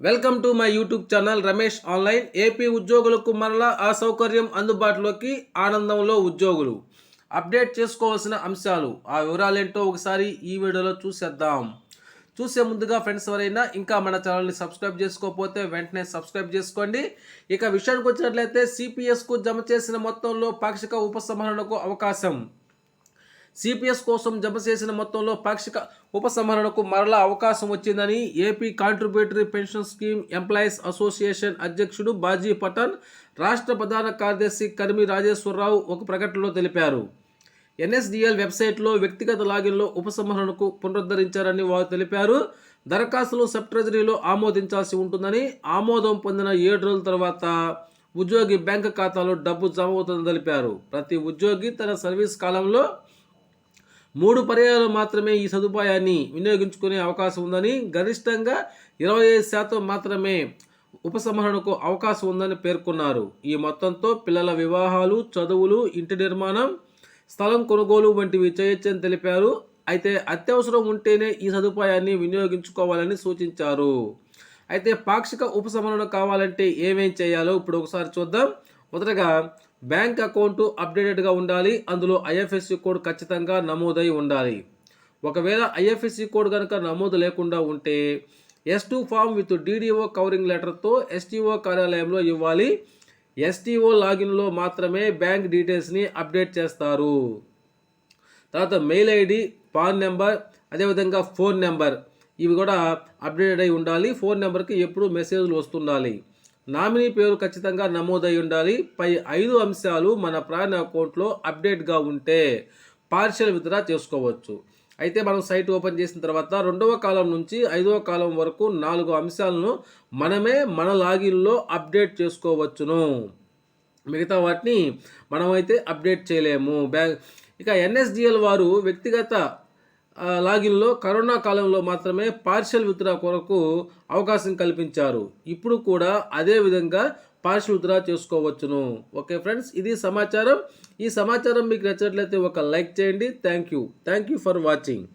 Welcome to my YouTube channel Ramesh online. AP ఉద్యోగులకు మరలా ఆ సౌకర్యం అందుబాటులోకి ఆనందంలో ఉద్యోగులు. అప్డేట్ చేసుకోవాల్సిన అంశాలు. ఆ వివరాలేంటో ఒకసారి ఈ వీడియోలో చూసేద్దాం. చూసే ముందుగా ఫ్రెండ్స్ ఎవరైనా ఇంకా మన ఛానల్ని సబ్స్క్రైబ్ చేసుకోకపోతే వెంటనే సబ్స్క్రైబ్ చేసుకోండి. ఇక విషయానికి వచ్చినట్లయితే సిపిఎస్కు జమ చేసిన మొత్తంలో పాక్షిక ఉపసంహరణకు అవకాశం. సిపిఎస్ కోసం జమ చేసిన మొత్తంలో పాక్షిక ఉపసంహరణకు మరలా అవకాశం వచ్చిందని AP contributory pension scheme employees association అధ్యక్షుడు బాజీ పఠాన్ రాష్ట్ర ప్రధాన కార్యదర్శి కర్మి రాజేశ్వరరావు ఒక ప్రకటనలో తెలిపారు. ఎన్ఎస్డిఎల్ వెబ్సైట్లో వ్యక్తిగత లాగిన్లో ఉపసంహరణకు పునరుద్ధరించారని వారు తెలిపారు. దరఖాస్తులు సబ్ ట్రెజరీలో ఆమోదించాల్సి ఉంటుందని ఆమోదం పొందిన ఏడు రోజుల తర్వాత ఉద్యోగి బ్యాంక్ ఖాతాలో డబ్బు జమ అవుతుందని తెలిపారు. ప్రతి ఉద్యోగి తన సర్వీస్ కాలంలో మూడు పర్యాయాలు మాత్రమే ఈ సదుపాయాన్ని వినియోగించుకునే అవకాశం ఉందని గరిష్టంగా ఇరవై ఐదు శాతం మాత్రమే ఉపసంహరణకు అవకాశం ఉందని పేర్కొన్నారు. ఈ మొత్తంతో పిల్లల వివాహాలు చదువులు ఇంటి నిర్మాణం స్థలం కొనుగోలు వంటివి చేయొచ్చని తెలిపారు. అయితే అత్యవసరం ఉంటేనే ఈ సదుపాయాన్ని వినియోగించుకోవాలని సూచించారు. అయితే పాక్షిక ఉపసంహరణ కావాలంటే ఏమేం చేయాలో ఇప్పుడు ఒకసారి చూద్దాం. మొదటగా బ్యాంక్ అకౌంటు అప్డేటెడ్గా ఉండాలి అందులో ఐఎఫ్ఎస్సి కోడ్ ఖచ్చితంగా నమోదై ఉండాలి. ఒకవేళ ఐఎఫ్ఎస్సి కోడ్ కనుక నమోదు లేకుండా ఉంటే S two form with DDO covering లెటర్తో STO కార్యాలయంలో ఇవ్వాలి. ఎస్టీఓ లాగిన్లో మాత్రమే బ్యాంక్ డీటెయిల్స్ని అప్డేట్ చేస్తారు. తర్వాత మెయిల్ ఐడి పాన్ నెంబర్ అదేవిధంగా ఫోన్ నెంబర్ ఇవి కూడా అప్డేటెడ్ అయి ఉండాలి. ఫోన్ నెంబర్కి ఎప్పుడు మెసేజ్లు వస్తుండాలి. నామినీ పేరు ఖచ్చితంగా నమోదై ఉండాలి. పై ఐదు అంశాలు మన ప్రాణ అకౌంట్లో అప్డేట్గా ఉంటే పార్షియల్ విత్డ్రా చేసుకోవచ్చు. అయితే మనం సైట్ ఓపెన్ చేసిన తర్వాత రెండవ కాలం నుంచి ఐదవ కాలం వరకు నాలుగు అంశాలను మనమే మన లాగిన్లో అప్డేట్ చేసుకోవచ్చును. మిగతా వాటిని మనమైతే అప్డేట్ చేయలేము. బ్యాంక్ ఇక ఎన్ఎస్డిఎల్ వారు వ్యక్తిగత లాగిన్లో కరోనా కాలంలో మాత్రమే పార్షియల్ విత్డ్రా కొరకు అవకాశం కల్పించారు. ఇప్పుడు కూడా అదే విధంగా పార్షియల్ విత్డ్రా చేసుకోవచ్చును. ఓకే ఫ్రెండ్స్ ఇది సమాచారం. ఈ సమాచారం మీకు నచ్చినట్లయితే ఒక లైక్ చేయండి. Thank you thank you for watching